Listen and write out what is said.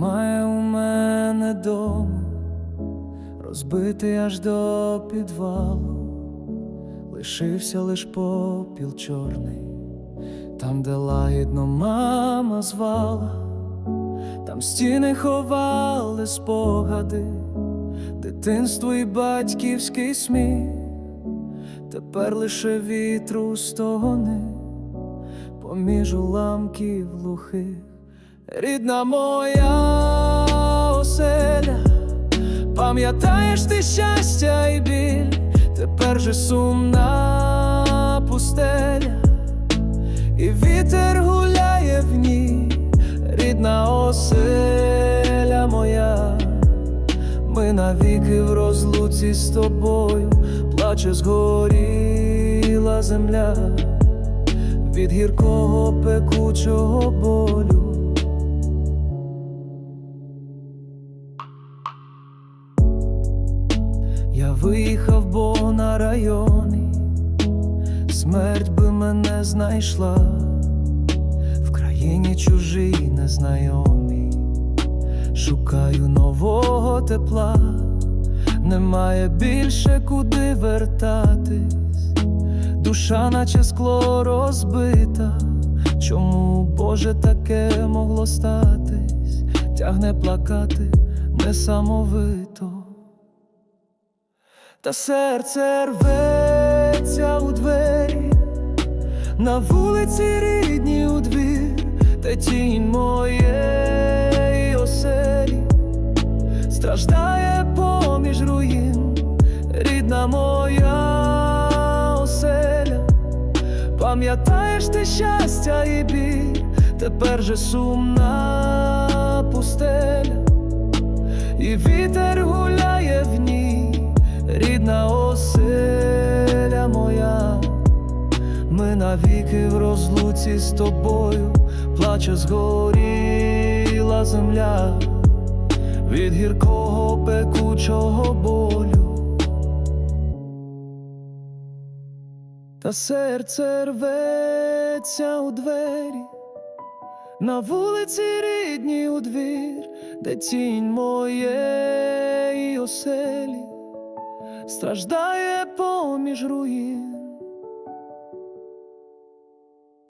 Немає у мене дому, розбитий аж до підвалу, лишився лиш попіл чорний, там, де лагідно мама звала, там стіни ховали спогади, дитинство і батьківський сміх, тепер лише вітру стогони поміж уламків глухих. Рідна моя оселя, пам'ятаєш ти щастя і біль, тепер же сумна пустеля, і вітер гуляє в ній, рідна оселя моя, ми навіки в розлуці з тобою, плаче згоріла земля від гіркого пекучого болю. Я виїхав, бо на районі смерть би мене знайшла в країні чужій незнайомій. Шукаю нового тепла, немає більше куди вертатись. Душа, наче скло розбита. Чому, Боже, таке могло статись? Тягне плакати несамовито. Та серце рветься у двері, на вулиці рідні у двір, та тінь моєї оселі. Страждає поміж руїн, рідна моя оселя, пам'ятаєш ти щастя і біль, тепер же сумна пустеля, і вітер гуляє в ній, рідна оселя моя, ми навіки в розлуці з тобою, плаче згоріла земля від гіркого пекучого болю. Та серце рветься у двері, на вулиці рідній у двір, де тінь моєї оселі страждає поміж руїн,